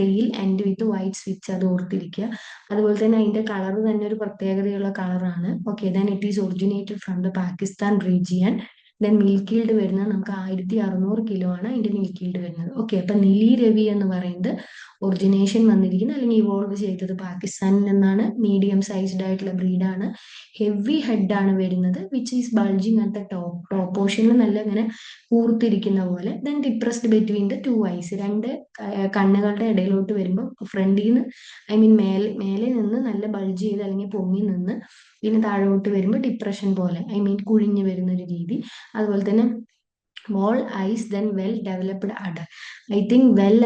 tail and with white switch അത് ഓർത്തിരിക്കുക. അതുപോലെ തന്നെ അതിന്റെ കളർ തന്നെ ഒരു പ്രത്യേകതയുള്ള കളറാണ് okay then it is originated from the Pakistan region then milk yield വരുന്നത് നമുക്ക് ആയിരത്തി അറുന്നൂറ് കിലോ ആണ് അതിന്റെ മിൽക്ക് ഈൽഡ് വരുന്നത്. ഓക്കെ അപ്പൊ നിലി രവി എന്ന് പറയുന്നത് ഒറിജിനേഷൻ വന്നിരിക്കുന്നത് അല്ലെങ്കിൽ ഇവോൾവ് ചെയ്തത് പാകിസ്ഥാനിൽ നിന്നാണ്. മീഡിയം സൈസ്ഡ് ആയിട്ടുള്ള ബ്രീഡാണ് ഹെവി ഹെഡാണ് വരുന്നത് which is bulging at top top പോർഷനിൽ നല്ല ഇങ്ങനെ കൂർത്തിരിക്കുന്ന പോലെ. Then depressed between the two eyes രണ്ട് കണ്ണുകളുടെ ഇടയിലോട്ട് വരുമ്പോൾ ഫ്രണ്ടിൽ നിന്ന് ഐ മീൻ മേലെ മേലെ നിന്ന് നല്ല ബൾജ് ചെയ്ത് അല്ലെങ്കിൽ പൊങ്ങി നിന്ന് പിന്നെ താഴോട്ട് വരുമ്പോൾ ഡിപ്രഷൻ പോലെ ഐ മീൻ കുഴിഞ്ഞു വരുന്ന ഒരു രീതി. അതുപോലെ തന്നെ wall eyes then well developed udder I think well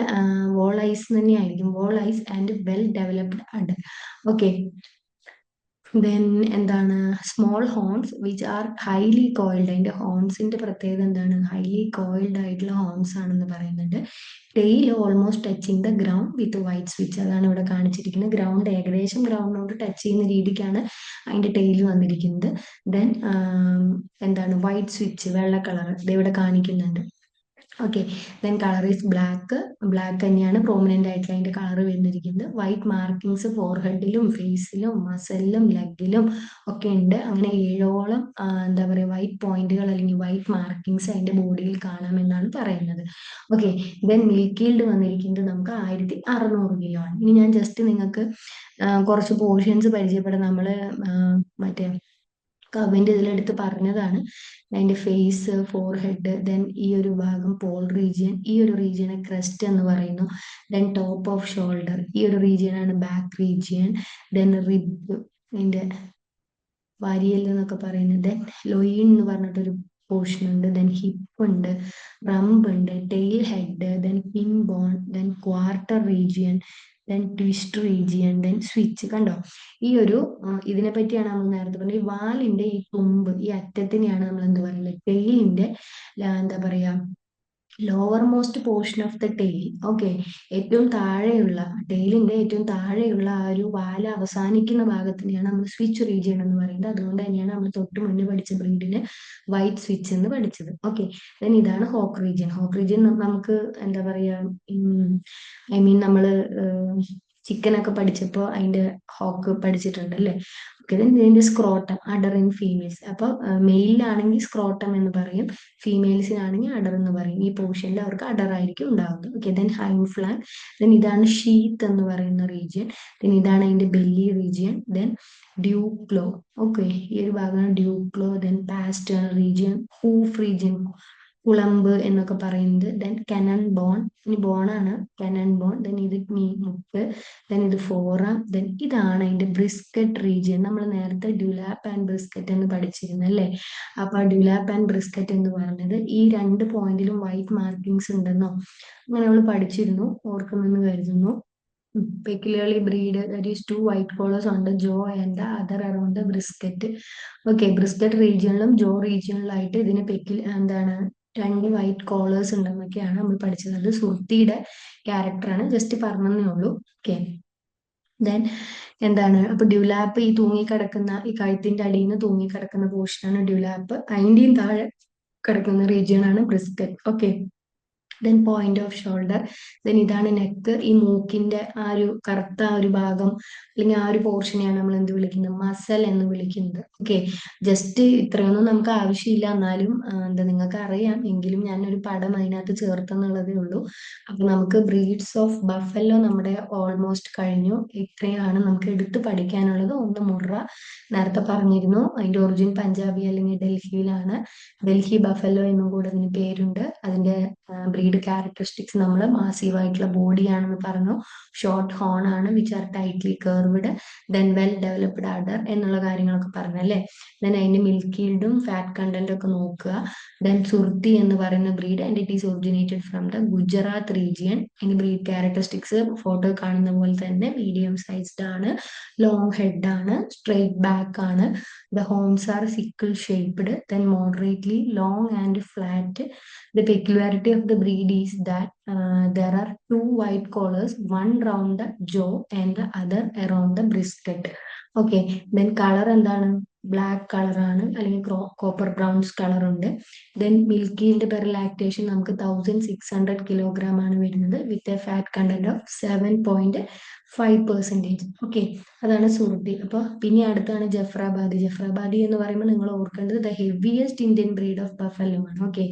wall eyes തന്നെയായിരിക്കും wall eyes and well developed udder okay then എന്താണ്? Small horns which are highly coiled അതിന്റെ ഹോൺസിന്റെ പ്രത്യേകത എന്താണ്? ഹൈലി കോയിൽഡ് ആയിട്ടുള്ള ഹോൺസ് ആണെന്ന് പറയുന്നുണ്ട്. Tail almost touching the ground with white switch അതാണ് ഇവിടെ കാണിച്ചിരിക്കുന്നത്. ഗ്രൗണ്ട് ഏകദേശം ഗ്രൗണ്ടിനോട് ടച്ച് ചെയ്യുന്ന രീതിക്കാണ് അതിന്റെ ടെയിൽ വന്നിരിക്കുന്നത്. ദെൻ എന്താണ്? വൈറ്റ് സ്വിച്ച് വെള്ള കളർ. ഇത് ഇവിടെ കാണിക്കുന്നുണ്ട്. Okay then colour is black black തന്നെയാണ് പ്രോമിനന്റ് ആയിട്ടുള്ള അതിന്റെ കളർ വരുന്നിരിക്കുന്നത്. വൈറ്റ് മാർക്കിങ്സ് ഫോർഹെഡിലും ഫേസിലും മസലിലും ലെഗിലും ഒക്കെ ഉണ്ട്. അങ്ങനെ ഏഴോളം എന്താ പറയുക വൈറ്റ് പോയിന്റുകൾ അല്ലെങ്കിൽ വൈറ്റ് മാർക്കിങ്സ് അതിന്റെ ബോഡിയിൽ കാണാമെന്നാണ് പറയുന്നത്. ഓക്കെ ദെൻ മിൽക്കീൽഡ് വന്നിരിക്കുന്നത് നമുക്ക് ആയിരത്തി അറുന്നൂറ് കിലോ ആണ്. ഇനി ഞാൻ ജസ്റ്റ് നിങ്ങൾക്ക് കുറച്ച് പോർഷൻസ് പരിചയപ്പെടാം. നമ്മൾ മറ്റേ കവിന്റെ ഇതിലെടുത്ത് പറഞ്ഞതാണ്. അതിന്റെ ഫേസ് ഫോർ ഹെഡ് ദെൻ ഈ ഒരു ഭാഗം പോൾ റീജിയൻ ഈ ഒരു റീജിയനെ ക്രസ്റ്റ് എന്ന് പറയുന്നു. ദെൻ ടോപ്പ് ഓഫ് ഷോൾഡർ ഈ ഒരു റീജിയനാണ് ബാക്ക് റീജിയൻ ദെൻ റിബ് അതിന്റെ വരിയൽ എന്നൊക്കെ പറയുന്നത്. ദെൻ ലൊയിൻ എന്ന് പറഞ്ഞിട്ടൊരു പോർഷൻ ഉണ്ട് ദെൻ ഹിപ്പ് ഉണ്ട് റംബ് ഉണ്ട് tail head then pin bone then quarter region then twist region then switch കണ്ടോ? ഈ ഒരു ഇതിനെ പറ്റിയാണ് നമ്മൾ നേരത്തെ പറഞ്ഞത്. ഈ വാലിന്റെ ഈ തുമ്പ് ഈ അറ്റത്തിനെയാണ് നമ്മൾ എന്ത് പറയുന്നത്? ടെയിലിന്റെ എന്താ പറയാ lower most portion of the tail okay ഏറ്റവും താഴെയുള്ള ടെയിലിന്റെ ഏറ്റവും താഴെയുള്ള ആ ഒരു വാല അവസാനിക്കുന്ന ഭാഗത്തിനെയാണ് നമ്മൾ സ്വിച്ച് റീജിയൻ എന്ന് പറയുന്നത്. അതുകൊണ്ട് തന്നെയാണ് നമ്മൾ തൊട്ട് മുന്നേ പഠിച്ച ബ്രീഡിന് വൈറ്റ് സ്വിച്ച് എന്ന് പഠിച്ചത്. ഓക്കെ ദെൻ ഇതാണ് ഹോക്ക് റീജിയൻ ഹോക്ക് റീജിയൻ നമുക്ക് എന്താ പറയാ ഐ മീൻ നമ്മൾ ചിക്കൻ ഒക്കെ പഠിച്ചപ്പോൾ അതിന്റെ ഹോക്ക് പഠിച്ചിട്ടുണ്ട് അല്ലേ ഓക്കെ ഇതിന്റെ സ്ക്രോട്ടം ഇൻ ഫീമെയിൽസ്. അപ്പോൾ മെയിലാണെങ്കിൽ സ്ക്രോട്ടം എന്ന് പറയും ഫീമെയിൽസിനാണെങ്കിൽ അഡർ എന്ന് പറയും. ഈ പോർഷനിൽ അവർക്ക് അഡർ ആയിരിക്കും ഉണ്ടാവുന്നത്. Okay then hind flank then ഇതാണ് ഷീത്ത് എന്ന് പറയുന്ന റീജിയൻ. ദെൻ ഇതാണ് അതിന്റെ belly region. Then dewclaw. Okay ഈ ഒരു ഭാഗമാണ് dewclaw. Then pastern region hoof region. കുളമ്പ് എന്നൊക്കെ പറയുന്നത്. ദെൻ കനൺ ബോൺ ഇനി ബോണാണ് കനൺ ബോൺ ദെൻ ഇത് മീ മുക്ക്. ദെൻ ഇത് ഫോറ ദെൻ ഇതാണ് അതിന്റെ ബ്രിസ്കറ്റ് റീജിയൻ നമ്മൾ നേരത്തെ ഡ്യുലാപ്പ് ആൻഡ് ബ്രിസ്ക്കറ്റ് എന്ന് പഠിച്ചിരുന്നു അല്ലേ? അപ്പൊ ഡ്യുലാപ്പ് ആൻഡ് ബ്രിസ്ക്കറ്റ് എന്ന് പറഞ്ഞത് ഈ രണ്ട് പോയിന്റിലും വൈറ്റ് മാർക്കിങ്സ് ഉണ്ടെന്നോ? അങ്ങനെ നമ്മൾ പഠിച്ചിരുന്നു. ഓർക്കുമെന്ന് കരുതുന്നു. peculiarly breed that is two white the jaw and the other around the brisket. Okay brisket റീജിയണിലും jaw റീജിയണിലായിട്ട് ഇതിന് പെക്കിൽ എന്താണ് രണ്ട് വൈറ്റ് കോളേഴ്സ് ഉണ്ടെന്നൊക്കെയാണ് നമ്മൾ പഠിച്ചത്. അത് സുഹൃത്തിയുടെ ക്യാരക്ടറാണ് ജസ്റ്റ് പറഞ്ഞതേ ഉള്ളൂ. ഓക്കെ ദെൻ എന്താണ്? അപ്പൊ ഡ്യൂലാപ്പ് ഈ തൂങ്ങിക്കിടക്കുന്ന ഈ കഴുത്തിന്റെ അടിയിൽ നിന്ന് തൂങ്ങിക്കിടക്കുന്ന പോർഷനാണ് ഡ്യൂലാപ്പ് അതിന്റെയും താഴെ കിടക്കുന്ന റീജിയൺ ആണ് brisket okay then point of shoulder then ഇതാണ് നെക്ക് ഈ മൂക്കിന്റെ ആ ഒരു കറുത്ത ആ ഒരു ഭാഗം അല്ലെങ്കിൽ ആ ഒരു പോർഷനെയാണ് നമ്മൾ എന്ത് വിളിക്കുന്നത്? മസൽ എന്ന് വിളിക്കുന്നത്. ഓക്കെ ജസ്റ്റ് ഇത്രയൊന്നും നമുക്ക് ആവശ്യമില്ല. എന്നാലും എന്താ നിങ്ങൾക്ക് അറിയാം. എങ്കിലും ഞാനൊരു പടം അതിനകത്ത് ചേർത്തെന്നുള്ളതേ ഉള്ളൂ. അപ്പൊ നമുക്ക് ബ്രീഡ്സ് ഓഫ് ബഫല്ലോ നമ്മുടെ ഓൾമോസ്റ്റ് കഴിഞ്ഞു. ഇത്രയാണ് നമുക്ക് എടുത്ത് പഠിക്കാനുള്ളത്. ഒന്ന് മുറ നേരത്തെ പറഞ്ഞിരുന്നു. അതിന്റെ ഒറിജിൻ പഞ്ചാബി അല്ലെങ്കിൽ ഡൽഹിയിലാണ്. ഡൽഹി ബഫല്ലോ എന്നും കൂടെ അതിന് പേരുണ്ട്. അതിന്റെ ബ്രീഡ് ക്യാരക്ടറിസ്റ്റിക്സ് നമ്മൾ മാസീവ് ആയിട്ടുള്ള ബോഡിയാണെന്ന് പറഞ്ഞു. ഷോർട്ട് ഹോൺ ആണ് which are tightly curved then well developed udder എന്നുള്ള കാര്യങ്ങളൊക്കെ പറഞ്ഞു അല്ലേ? ദെൻ അതിന്റെ മിൽക്ക് ഈൽഡും ഫാറ്റ് കണ്ടന്റ് ഒക്കെ നോക്കുക. ദെൻ സുർത്തി എന്ന് പറയുന്ന breed and it is originated from the Gujarat region അതിന്റെ ബ്രീഡ് ക്യാരക്ടറിസ്റ്റിക്സ് ഫോട്ടോ കാണുന്ന പോലെ തന്നെ മീഡിയം സൈസ്ഡ് ആണ് ലോങ് ഹെഡ് ആണ് സ്ട്രെയിറ്റ് ബാക്ക് ആണ്. The horns are sickle shaped then moderately long and flat the peculiarity of the the breed is that uh, there are two white collars, one round the jaw and the other around the brisket. Okay then colour എന്താണ് black കളറാണ് അല്ലെങ്കിൽ copper browns colour ഉണ്ട് then മിൽക്കിന്റെ per lactation നമുക്ക് thousand six hundred kilogram ആണ് വരുന്നത് with a fat content of seven point five percentage okay അതാണ് സുർത്തി അപ്പോൾ പിന്നെ അടുത്താണ് ജഫ്രാബാദി. ജഫ്രാബാദി എന്ന് പറയുമ്പോൾ നിങ്ങൾ ഓർക്കേണ്ടത് the heaviest Indian breed of buffalo ആണ്. ഓക്കെ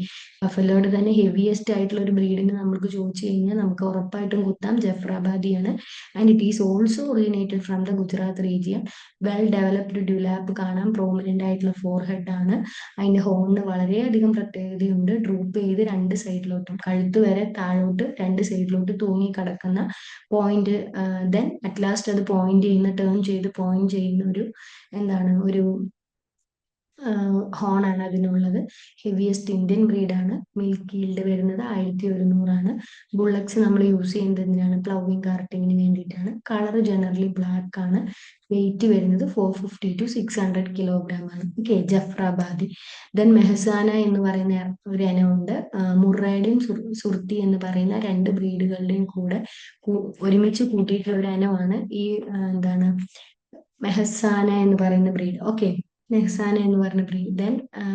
ബഫലോയുടെ തന്നെ ഹെവിയസ്റ്റ് ആയിട്ടുള്ള ഒരു ബ്രീഡിന് നമ്മൾക്ക് ചോദിച്ചു കഴിഞ്ഞാൽ നമുക്ക് ഉറപ്പായിട്ടും കുത്താം. ജഫ്രാബാദിയാണ് and it is also originated from the Gujarat region well developed dewlap കാണാം. പ്രോമിനന്റ് ആയിട്ടുള്ള ഫോർ ഹെഡ് ആണ്. അതിന്റെ ഹോണിന് വളരെയധികം പ്രത്യേകതയുണ്ട്. ഡ്രൂപ്പ് ചെയ്ത് രണ്ട് സൈഡിലോട്ടും കഴുത്ത് വരെ താഴോട്ട് രണ്ട് സൈഡിലോട്ട് തൂങ്ങി കിടക്കുന്ന പോയിന്റ് ദെൻ അറ്റ് ലാസ്റ്റ് അത് പോയിന്റ് ചെയ്യുന്ന ടേൺ ചെയ്ത് പോയിന്റ് ചെയ്യുന്ന ഒരു എന്താണ് ഒരു ഹോണാണ് അതിനുള്ളത്. ഹെവിയസ്റ്റ് ഇന്ത്യൻ ബ്രീഡാണ് മിൽക്ക് ഈൽഡ് വരുന്നത് ആയിരത്തി ഒരുന്നൂറാണ് ബുള്ളക്സ് നമ്മൾ യൂസ് ചെയ്യുന്നത് എന്തിനാണ്? പ്ലൗവിങ് കാർട്ടിങ്ങിന് വേണ്ടിയിട്ടാണ്. കളർ ജനറലി ബ്ലാക്ക് ആണ്. വെയിറ്റ് വരുന്നത് four fifty to six hundred kilogram ആണ്. ഓക്കെ ജഫ്രാബാദി. ദെൻ മെഹസാന എന്ന് പറയുന്ന ഒരു ഇനമുണ്ട് മുറയുടെയും സുർത്തി എന്ന് പറയുന്ന രണ്ട് ബ്രീഡുകളുടെയും കൂടെ ഒരുമിച്ച് കൂട്ടിയിട്ടുള്ള ഒരു ഇനമാണ് ഈ എന്താണ് മെഹസാന എന്ന് പറയുന്ന ബ്രീഡ് ഓക്കെ നെഹ്സാന എന്ന് പറഞ്ഞ breed then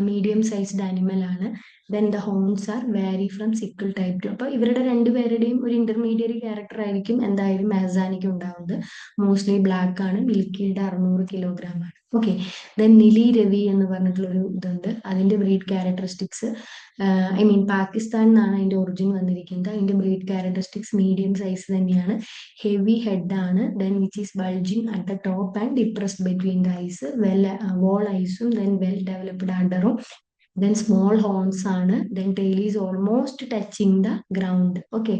medium sized animal ആണ്. Then the horns are vary from sickle type to അപ്പൊ ഇവരുടെ രണ്ടുപേരുടെയും ഒരു ഇന്റർമീഡിയറ്റ് ക്യാരക്ടർ ആയിരിക്കും എന്തായാലും മാസാനിക്ക് ഉണ്ടാവുന്നത്. മോസ്റ്റ്ലി ബ്ലാക്ക് ആണ് മിൽക്കിയുടെ അറുന്നൂറ് കിലോഗ്രാം ആണ്. ഓക്കെ ദെൻ നിലി രവി എന്ന് പറഞ്ഞിട്ടുള്ള ഒരു ഇതുണ്ട് അതിന്റെ breed characteristics I mean Pakistan എന്നാണ് അതിന്റെ ഒറിജിൻ വന്നിരിക്കുന്നത്. അതിന്റെ ബ്രീഡ് ക്യാരക്ടറിസ്റ്റിക്സ് മീഡിയം സൈസ് തന്നെയാണ്. ഹെവി ഹെഡ് ആണ്. Then which is bulging at the top and depressed between the eyes well wall ഐസും then well developed അണ്ടറും ദെൻ സ്മോൾ ഹോൺസ് ആണ്. Then tail almost touching the ground okay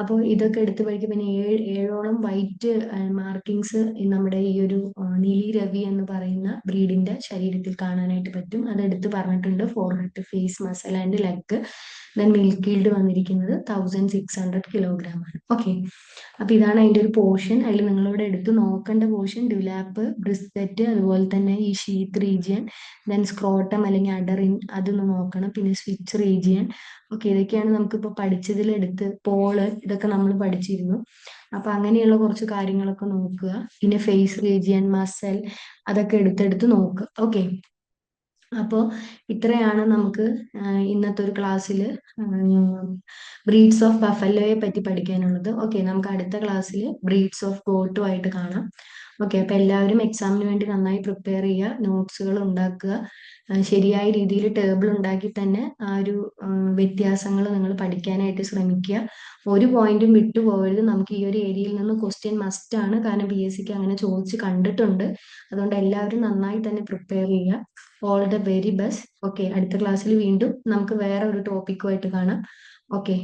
അപ്പോൾ ഇതൊക്കെ എടുത്ത് പഠിക്കും പിന്നെ ഏഴ് ഏഴോളം വൈറ്റ് മാർക്കിങ്സ് നമ്മുടെ ഈ ഒരു നീലി രവി എന്ന് പറയുന്ന ബ്രീഡിന്റെ ശരീരത്തിൽ കാണാനായിട്ട് പറ്റും. അത് എടുത്ത് പറഞ്ഞിട്ടുണ്ട്. Forehead face muzzle and leg then milk yield വന്നിരിക്കുന്നത് തൗസൻഡ് സിക്സ് ഹൺഡ്രഡ് കിലോഗ്രാം ആണ്. ഓക്കെ അപ്പൊ ഇതാണ് അതിന്റെ ഒരു പോർഷൻ അതിൽ നിങ്ങളിവിടെ എടുത്ത് നോക്കേണ്ട പോർഷൻ ഡുലാപ്പ് ബ്രിസ്കറ്റ് അതുപോലെ തന്നെ ഈ ഷീത്ത് റീജിയൻ ദെൻ സ്ക്രോട്ടം അല്ലെങ്കിൽ അഡറിൻ അതൊന്ന് നോക്കണം. പിന്നെ സ്വിച്ച് റീജിയൻ ഓക്കെ ഇതൊക്കെയാണ് നമുക്കിപ്പോൾ പഠിച്ചതിൽ എടുത്ത് പോൾ ഇതൊക്കെ നമ്മൾ പഠിച്ചിരുന്നു. അപ്പൊ അങ്ങനെയുള്ള കുറച്ച് കാര്യങ്ങളൊക്കെ നോക്കുക. പിന്നെ ഫേസ് റീജിയൻ മസൽ അതൊക്കെ എടുത്തെടുത്ത് നോക്കുക. ഓക്കെ അപ്പോൾ ഇത്രയാണ് നമുക്ക് ഇന്നത്തെ ഒരു ക്ലാസ്സിൽ ബ്രീഡ്സ് ഓഫ് ബഫലോയെ പറ്റി പഠിക്കാനുള്ളത്. ഓക്കെ നമുക്ക് അടുത്ത ക്ലാസ്സിൽ ബ്രീഡ്സ് ഓഫ് ഗോട്ടു ആയിട്ട് കാണാം. ഓക്കെ അപ്പൊ എല്ലാവരും എക്സാമിന് വേണ്ടി നന്നായി പ്രിപ്പയർ ചെയ്യുക നോട്ട്സുകൾ ഉണ്ടാക്കുക. ശരിയായ രീതിയിൽ ടേബിൾ ഉണ്ടാക്കി തന്നെ ആ ഒരു വ്യത്യാസങ്ങൾ നിങ്ങൾ പഠിക്കാനായിട്ട് ശ്രമിക്കുക. ഒരു പോയിന്റും വിട്ടുപോകരുത് നമുക്ക് ഈ ഒരു ഏരിയയിൽ നിന്ന് ക്വസ്റ്റ്യൻ മസ്റ്റ് ആണ്. കാരണം പി എസ് സിക്ക് അങ്ങനെ ചോദിച്ച് കണ്ടിട്ടുണ്ട്. അതുകൊണ്ട് എല്ലാവരും നന്നായി തന്നെ പ്രിപ്പയർ ചെയ്യുക. All the very best okay അടുത്ത ക്ലാസ്സിൽ വീണ്ടും നമുക്ക് വേറെ ഒരു ടോപ്പിക്കുമായിട്ട് കാണാം. ഓക്കെ